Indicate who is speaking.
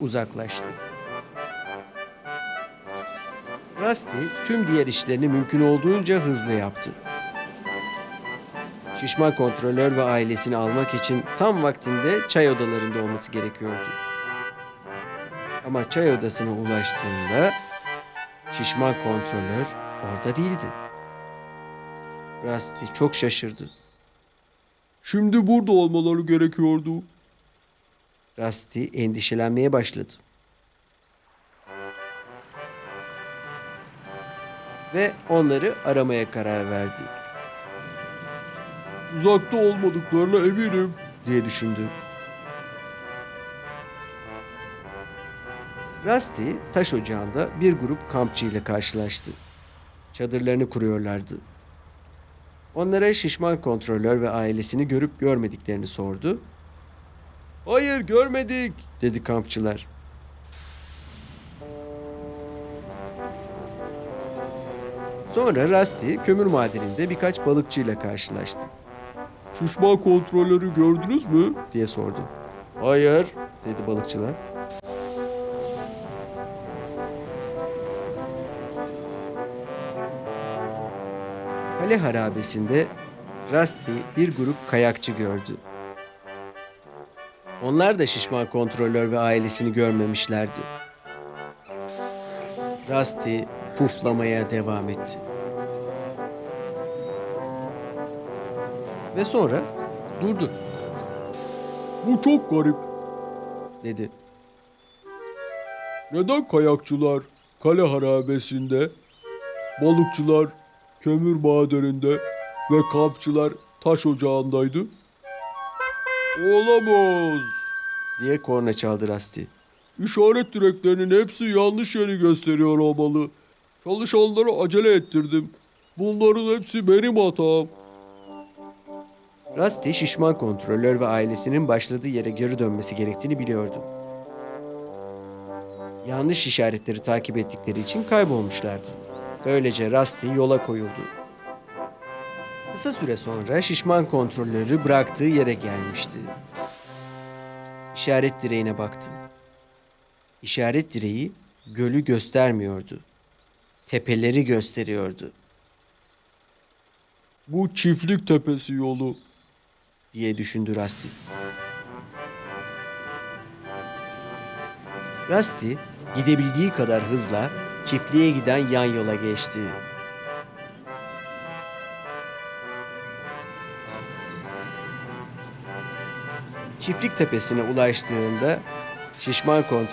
Speaker 1: uzaklaştı. Rusty tüm diğer işlerini mümkün olduğunca hızlı yaptı. Şişman kontrolör ve ailesini almak için tam vaktinde çay odalarında olması gerekiyordu. Ama çay odasına ulaştığında şişman kontrolör orada değildi. Rusty çok şaşırdı.
Speaker 2: Şimdi burada olmaları gerekiyordu.
Speaker 1: Rusty endişelenmeye başladı. Ve onları aramaya karar verdi
Speaker 2: Uzakta olmadıklarına eminim.
Speaker 1: diye düşündü. Rusty taş ocağında bir grup kampçı ile karşılaştı. Çadırlarını kuruyorlardı. Onlara şişman kontrolör ve ailesini görüp görmediklerini sordu. Hayır görmedik dedi kampçılar. Sonra Rusty kömür madeninde birkaç balıkçıyla karşılaştı.
Speaker 2: Şişman kontrolörü gördünüz mü?
Speaker 1: diye sordu. Hayır dedi balıkçılar. Kale harabesinde Rusty bir grup kayakçı gördü. Onlar da şişman kontrolör ve ailesini görmemişlerdi. Rusty puflamaya devam etti. Ve sonra durdu
Speaker 2: Bu çok garip.
Speaker 1: dedi.
Speaker 2: Neden kayakçılar kale harabesinde, balıkçılar kömür madeninde ve kampçılar taş ocağındaydı? Olamaz.
Speaker 1: diye korna çaldı Rusty.
Speaker 2: İşaret direklerinin hepsi yanlış yeri gösteriyor olmalı. Çalışanları acele ettirdim. Bunların hepsi benim hatam.
Speaker 1: Rusty şişman kontrolör ve ailesinin başladığı yere geri dönmesi gerektiğini biliyordu. Yanlış işaretleri takip ettikleri için kaybolmuşlardı. Böylece Rusty yola koyuldu. Kısa süre sonra şişman kontrolörü bıraktığı yere gelmişti. İşaret direğine baktı. İşaret direği gölü göstermiyordu. Tepeleri gösteriyordu
Speaker 2: Bu çiftlik tepesi yolu.
Speaker 1: diye düşündü Rusty. Rusty gidebildiği kadar hızla çiftliğe giden yan yola geçti. Çiftlik tepesine ulaştığında şişman kontrol